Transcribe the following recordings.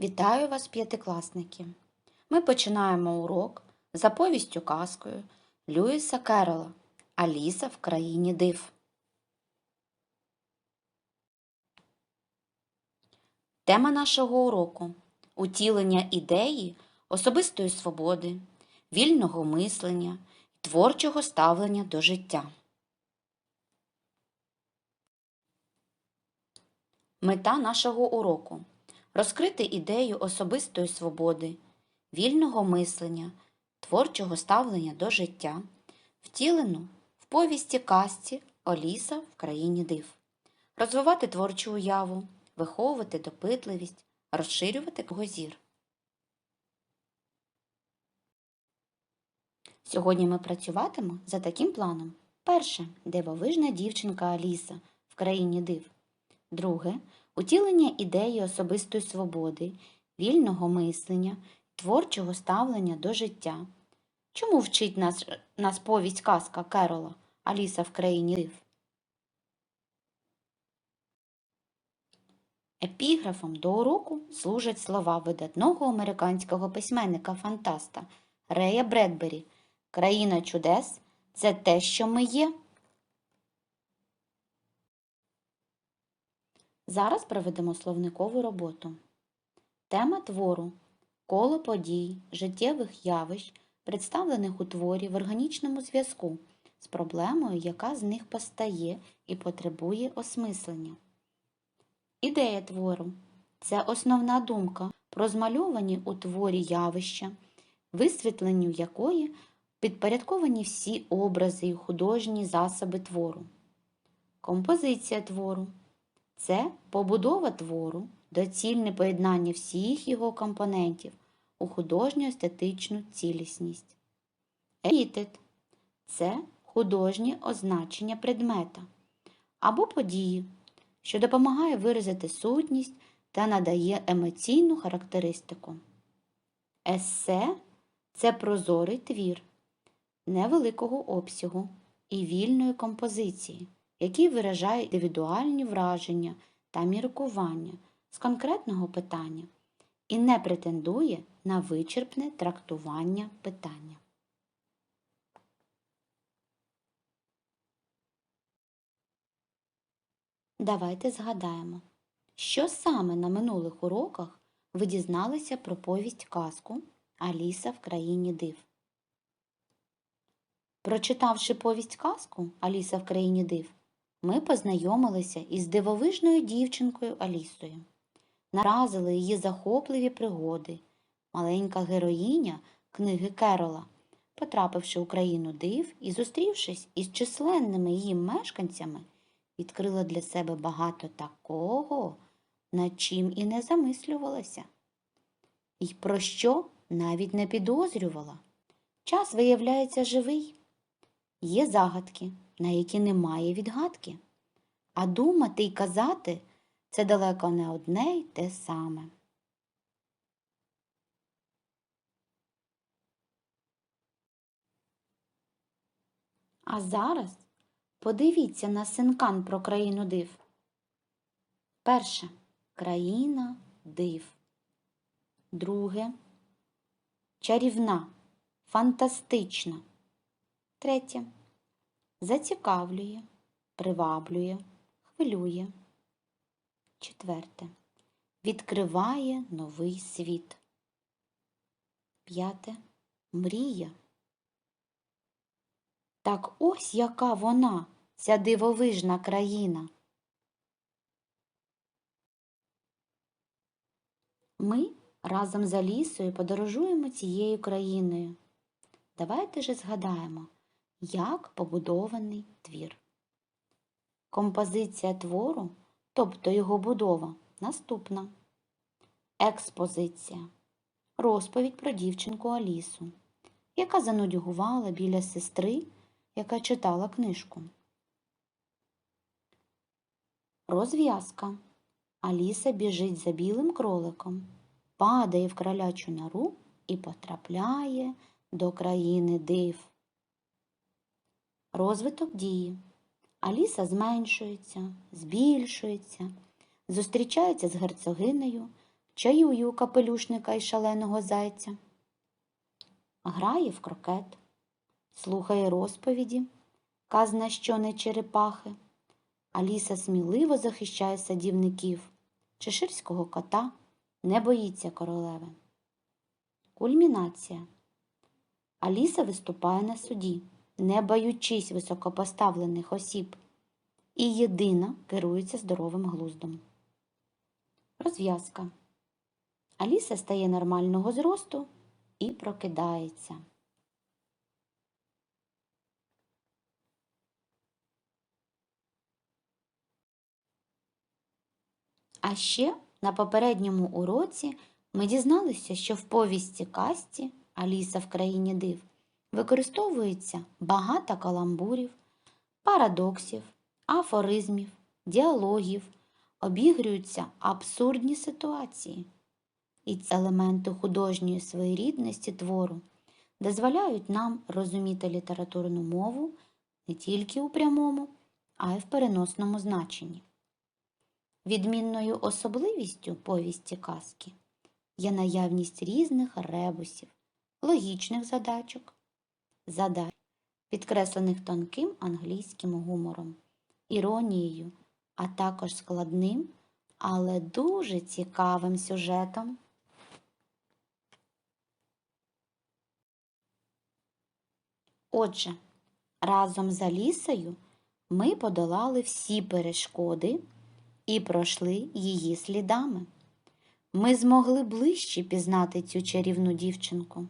Вітаю вас, п'ятикласники! Ми починаємо урок за повістю казкою Льюіса Керрола Аліса в країні див. Тема нашого уроку утілення ідеї особистої свободи, вільного мислення, творчого ставлення до життя. Мета нашого уроку розкрити ідею особистої свободи, вільного мислення, творчого ставлення до життя, втілену в повісті казці Оліса в країні див, розвивати творчу уяву, виховувати допитливість, розширювати кругозір. Сьогодні ми працюватимо за таким планом. Перше дивовижна дівчинка Аліса в країні див. Друге утілення ідеї особистої свободи, вільного мислення, творчого ставлення до життя. Чому вчить нас, нас повість казка Керола Аліса в країні див? Епіграфом до уроку служать слова видатного американського письменника-фантаста Рея Бредбері Країна чудес це те, що ми є. Зараз проведемо словникову роботу. Тема твору коло подій, життєвих явищ, представлених у творі в органічному зв'язку з проблемою, яка з них постає і потребує осмислення. Ідея твору це основна думка про змальовані у творі явища, висвітленню якої підпорядковані всі образи і художні засоби твору. Композиція твору це побудова твору, доцільне поєднання всіх його компонентів у художню естетичну цілісність. Епітет це художнє означення предмета або події, що допомагає виразити сутність та надає емоційну характеристику. Есе це прозорий твір невеликого обсягу і вільної композиції який виражає індивідуальні враження та міркування з конкретного питання і не претендує на вичерпне трактування питання. Давайте згадаємо, що саме на минулих уроках ви дізналися про повість казку Аліса в країні див. Прочитавши повість казку Аліса в країні див, ми познайомилися із дивовижною дівчинкою Алісою, наразили її захопливі пригоди, маленька героїня книги Керола, потрапивши у країну див і зустрівшись із численними її мешканцями, відкрила для себе багато такого, над чим і не замислювалася. І про що навіть не підозрювала. Час виявляється живий. Є загадки, на які немає відгадки. А думати й казати це далеко не одне й те саме. А зараз подивіться на синкан про країну див. Перше країна див. Друге чарівна, фантастична. Третє зацікавлює, приваблює, хвилює. Четверте. Відкриває новий світ. П'яте. Мрія. Так ось яка вона, ця дивовижна країна. Ми разом з Алісою подорожуємо цією країною. Давайте же згадаємо, як побудований твір. Композиція твору, тобто його будова, наступна. Експозиція. Розповідь про дівчинку Алісу, яка занудьгувала біля сестри, яка читала книжку. Розв'язка. Аліса біжить за білим кроликом, падає в кролячу нору і потрапляє до країни див. Розвиток дії. Аліса зменшується, збільшується, зустрічається з герцогинею, чаює у капелюшника і шаленого зайця, грає в крокет, слухає розповіді, казна що не черепахи. Аліса сміливо захищає садівників, чеширського кота, не боїться королеви. Кульмінація. Аліса виступає на суді, не боючись високопоставлених осіб, і єдина керується здоровим глуздом. Розв'язка. Аліса стає нормального зросту і прокидається. А ще на попередньому уроці ми дізналися, що в повісті касті Аліса в країні див використовується багато каламбурів, парадоксів, афоризмів, діалогів, обігрюються абсурдні ситуації. І ці елементи художньої своєрідності твору дозволяють нам розуміти літературну мову не тільки у прямому, а й в переносному значенні. Відмінною особливістю повісті казки є наявність різних ребусів, логічних задачок, задач, підкреслених тонким англійським гумором, іронією, а також складним, але дуже цікавим сюжетом. Отже, разом з Алісою ми подолали всі перешкоди і пройшли її слідами. Ми змогли ближче пізнати цю чарівну дівчинку.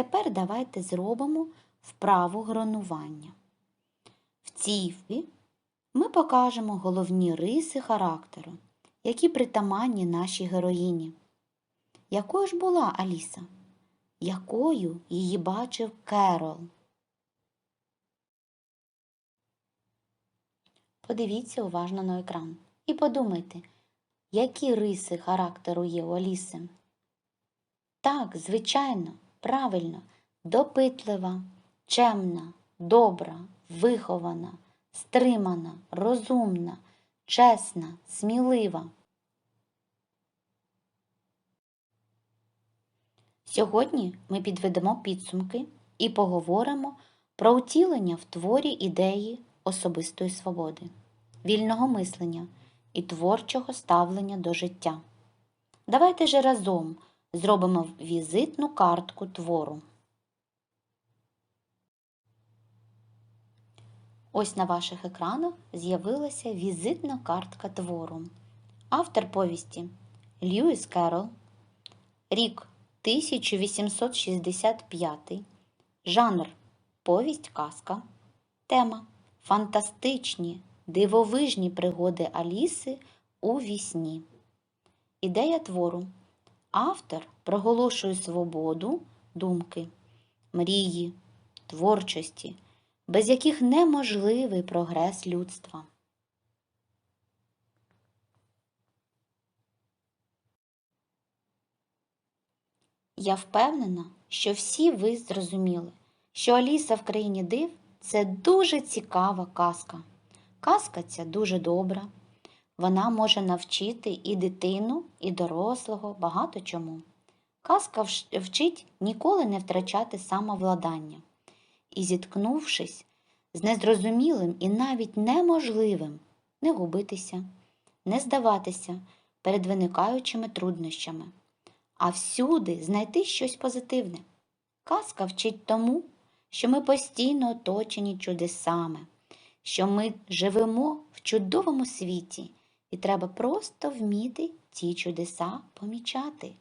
Тепер давайте зробимо вправу гронування. В цій вправі ми покажемо головні риси характеру, які притаманні нашій героїні. Якою ж була Аліса? Якою її бачив Керол? Подивіться уважно на екран і подумайте, які риси характеру є у Аліси. Так, звичайно, правильно, допитлива, чемна, добра, вихована, стримана, розумна, чесна, смілива. Сьогодні ми підведемо підсумки і поговоримо про утілення в творі ідеї особистої свободи, вільного мислення і творчого ставлення до життя. Давайте же разом зробимо візитну картку твору. Ось на ваших екранах з'явилася візитна картка твору. Автор повісті Льюіс Керол, рік 1865, жанр повість казка, тема Фантастичні, дивовижні пригоди Аліси у вісні. Ідея твору. Автор проголошує свободу думки, мрії, творчості, без яких неможливий прогрес людства. Я впевнена, що всі ви зрозуміли, що Аліса в країні див це дуже цікава казка. Казка ця дуже добра. Вона може навчити і дитину, і дорослого багато чому. Казка вчить ніколи не втрачати самовладання. І, зіткнувшись з незрозумілим і навіть неможливим, не губитися, не здаватися перед виникаючими труднощами, а всюди знайти щось позитивне. Казка вчить тому, що ми постійно оточені чудесами, що ми живемо в чудовому світі, і треба просто вміти ці чудеса помічати,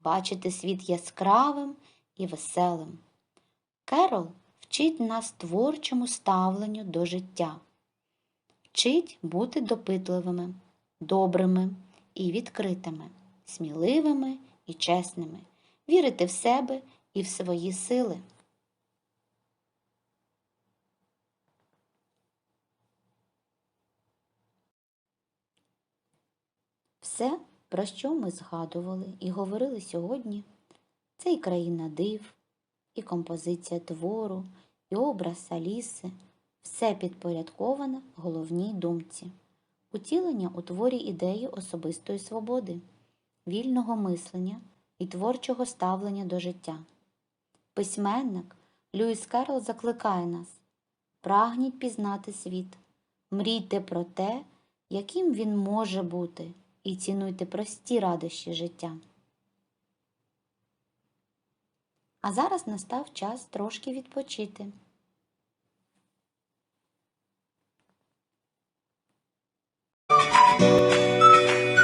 бачити світ яскравим і веселим. Керол вчить нас творчому ставленню до життя, вчить бути допитливими, добрими і відкритими, сміливими і чесними, вірити в себе і в свої сили. Все, про що ми згадували і говорили сьогодні, це і країна див, і композиція твору, і образ Аліси, все підпорядковане головній думці, утілення у творі ідеї особистої свободи, вільного мислення і творчого ставлення до життя. Письменник Льюіс Керрол закликає нас прагніть пізнати світ, мрійте про те, яким він може бути, і цінуйте прості радощі життя. А зараз настав час трошки відпочити.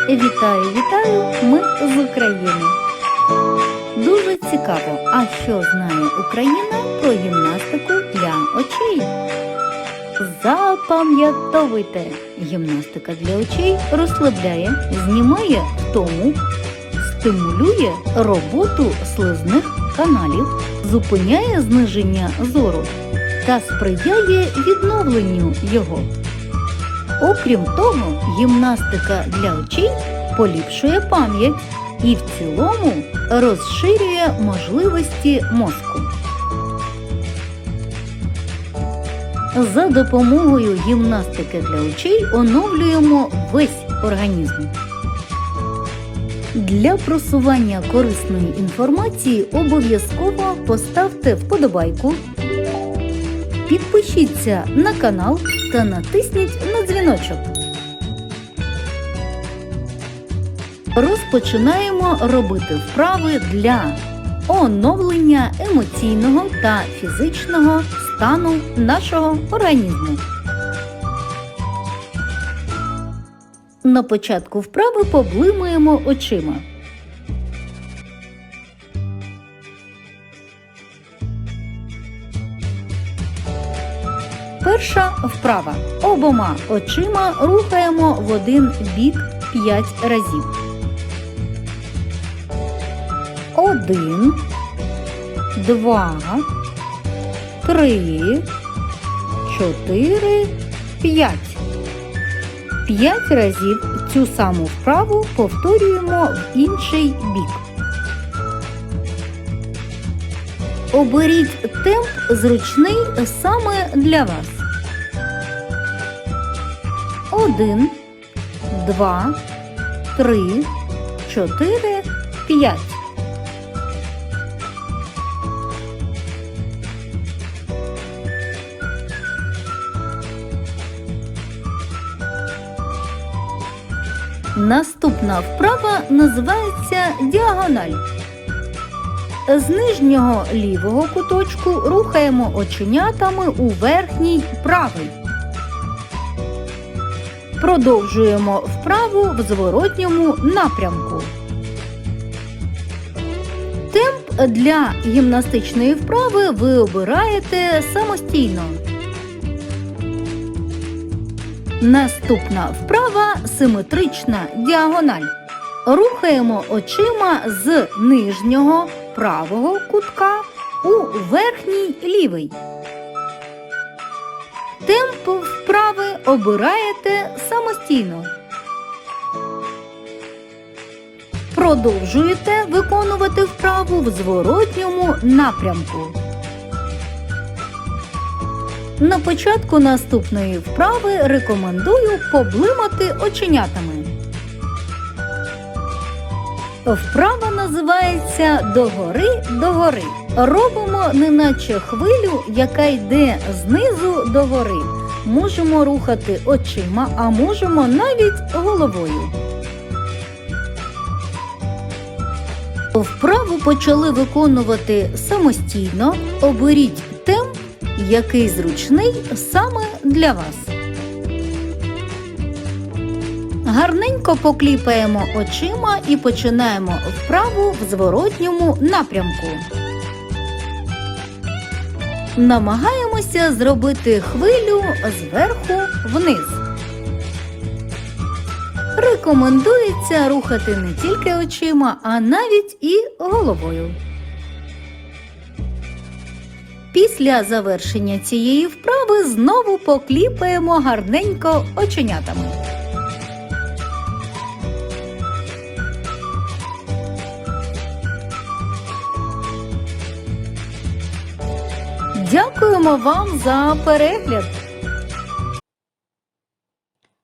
Вітаю, вітаю! Ми з України. Дуже цікаво, а що знає Україна про гімнастику для очей? Запам'ятовуйте! Гімнастика для очей розслабляє, знімає втому, стимулює роботу слизних каналів, зупиняє зниження зору та сприяє відновленню його. Окрім того, гімнастика для очей поліпшує пам'ять і в цілому розширює можливості мозку. За допомогою гімнастики для очей оновлюємо весь організм. Для просування корисної інформації обов'язково поставте вподобайку, підпишіться на канал та натисніть на дзвіночок. Розпочинаємо робити вправи для оновлення емоційного та фізичного стану нашого організму. На початку вправи поблимуємо очима. Перша вправа. Обома очима рухаємо в один бік 5 разів. Один, два, три, чотири, п'ять. П'ять разів цю саму вправу повторюємо в інший бік. Оберіть темп зручний саме для вас. Один, два, три, чотири, п'ять. Наступна вправа називається діагональ. З нижнього лівого куточку рухаємо оченятами у верхній правий. Продовжуємо вправу в зворотньому напрямку. Темп для гімнастичної вправи ви обираєте самостійно. Наступна вправа симетрична діагональ. Рухаємо очима з нижнього правого кутка у верхній лівий. Темп вправи обираєте самостійно. Продовжуєте виконувати вправу в зворотньому напрямку. На початку наступної вправи рекомендую поблимати оченятами. Вправа називається догори догори. Робимо неначе хвилю, яка йде знизу догори. Можемо рухати очима, а можемо навіть головою. Вправу почали виконувати самостійно. Оберіть який зручний саме для вас. Гарненько покліпаємо очима і починаємо вправу в зворотньому напрямку. Намагаємося зробити хвилю зверху вниз. Рекомендується рухати не тільки очима, а навіть і головою. Після завершення цієї вправи знову покліпаємо гарненько оченятами. Дякуємо вам за перегляд!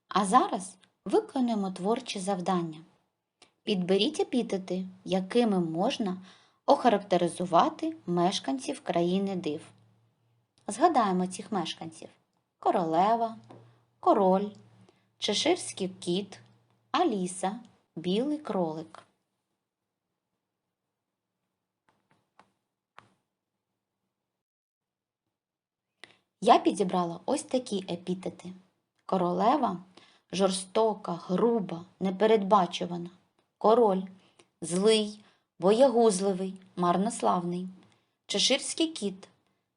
А зараз виконуємо творче завдання. Підберіть епітети, якими можна охарактеризувати мешканців країни див. Згадаємо цих мешканців: королева, король, чеширський кіт, Аліса, білий кролик. Я підібрала ось такі епітети. Королева жорстока, груба, непередбачувана. Король злий, боягузливий, марнославний. Чеширський кіт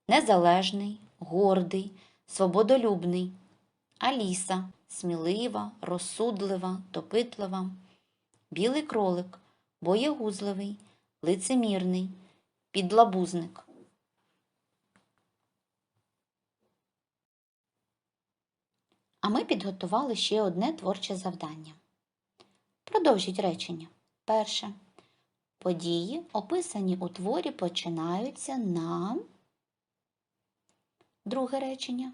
незалежний, гордий, свободолюбний. Аліса смілива, розсудлива, допитлива. Білий кролик боягузливий, лицемірний, підлабузник. А ми підготували ще одне творче завдання. Продовжіть речення. Перше. Події, описані у творі, починаються на. Друге речення.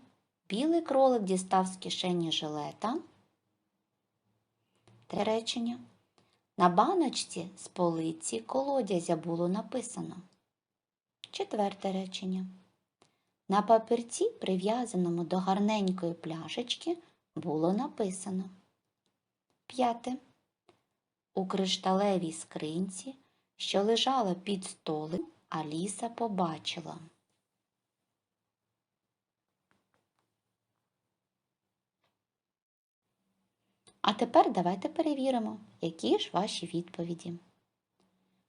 Білий кролик дістав з кишені жилета. Третє речення. На баночці з полиці колодязя було написано. Четверте речення. На папірці, прив'язаному до гарненької пляшечки, було написано. П'яте. У кришталевій скринці, що лежала під столем, Аліса побачила. А тепер давайте перевіримо, які ж ваші відповіді.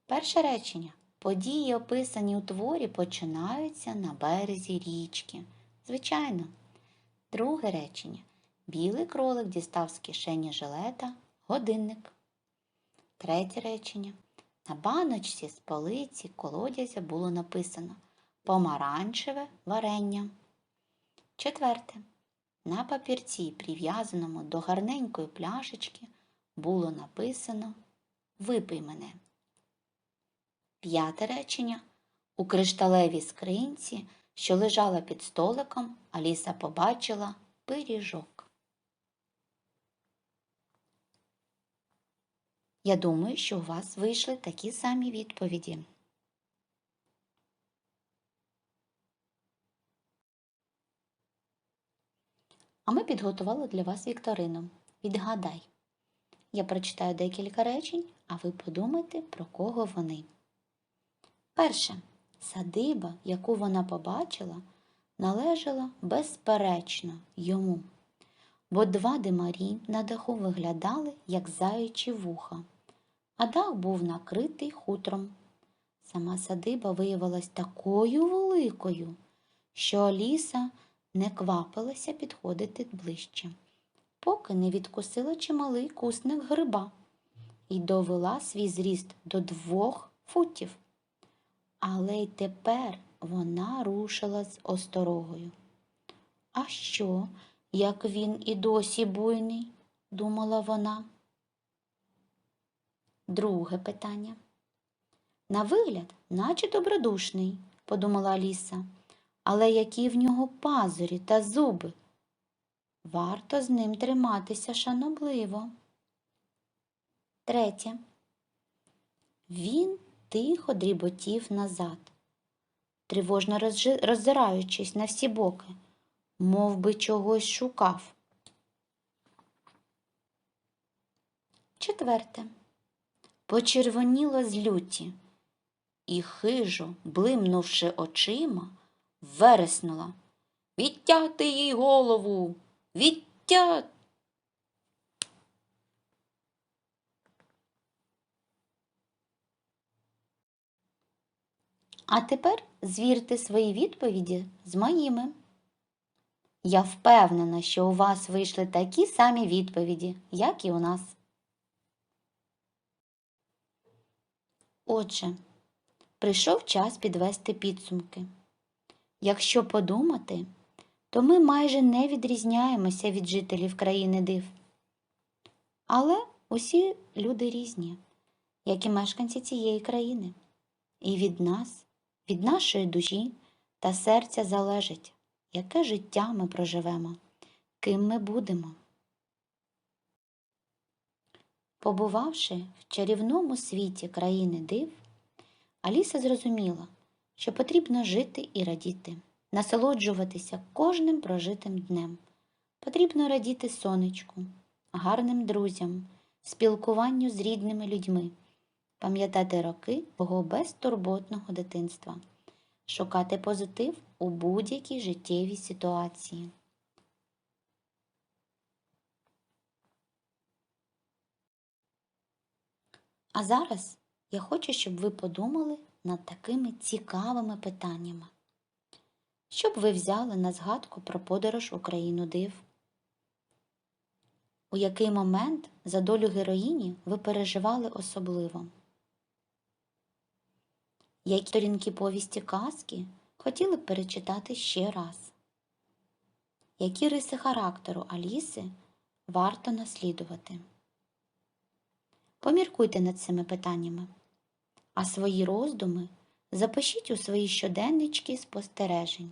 Перше речення. Події, описані у творі, починаються на березі річки. Звичайно. Друге речення. Білий кролик дістав з кишені жилета годинник. Третє речення. На баночці з полиці колодязя було написано помаранчеве варення. Четверте. На папірці, прив'язаному до гарненької пляшечки, було написано Випий мене. П'яте речення. У кришталевій скринці, що лежала під столиком, Аліса побачила пиріжок. Я думаю, що у вас вийшли такі самі відповіді. А ми підготували для вас вікторину. Відгадай. Я прочитаю декілька речень, а ви подумайте, про кого вони. Перше. Садиба, яку вона побачила, належала безперечно йому, бо два димарі на даху виглядали, як заячі вуха, а дах був накритий хутром. Сама садиба виявилась такою великою, що Аліса не квапилася підходити ближче, поки не відкусила чималий кусник гриба і довела свій зріст до двох футів. Але й тепер вона рушила з осторогою. А що, як він і досі буйний? думала вона. Друге питання. На вигляд, наче добродушний, подумала Аліса, але які в нього пазурі та зуби. Варто з ним триматися шанобливо. Третє. Він тихо дріботів назад, тривожно роззираючись на всі боки, мов би чогось шукав. Четверте. Почервоніло з люті і хижо, блимнувши очима, вереснула. Відтяти їй голову! Відтя... А тепер звірте свої відповіді з моїми. Я впевнена, що у вас вийшли такі самі відповіді, як і у нас. Отже, прийшов час підвести підсумки. Якщо подумати, то ми майже не відрізняємося від жителів країни див. Але усі люди різні, як і мешканці цієї країни. І від нас, від нашої душі та серця залежить, яке життя ми проживемо, ким ми будемо. Побувавши в чарівному світі країни див, Аліса зрозуміла, що потрібно жити і радіти, насолоджуватися кожним прожитим днем. Потрібно радіти сонечку, гарним друзям, спілкуванню з рідними людьми, пам'ятати роки свого безтурботного дитинства, шукати позитив у будь-якій життєвій ситуації. А зараз я хочу, щоб ви подумали над такими цікавими питаннями. Що б ви взяли на згадку про подорож у країну див? У який момент за долю героїні ви переживали особливо? Які сторінки повісті казки хотіли б перечитати ще раз? Які риси характеру Аліси варто наслідувати? Поміркуйте над цими питаннями, а свої роздуми запишіть у свої щоденнички спостережень.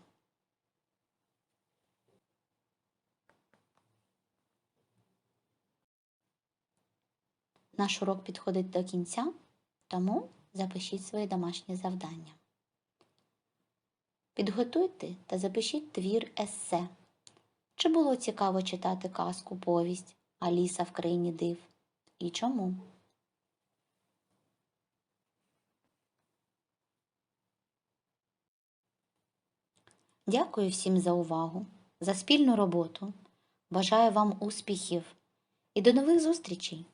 Наш урок підходить до кінця, тому запишіть свої домашні завдання. Підготуйте та запишіть твір есе. Чи було цікаво читати казку повість Аліса в країні див? І чому? Дякую всім за увагу, за спільну роботу. Бажаю вам успіхів і до нових зустрічей!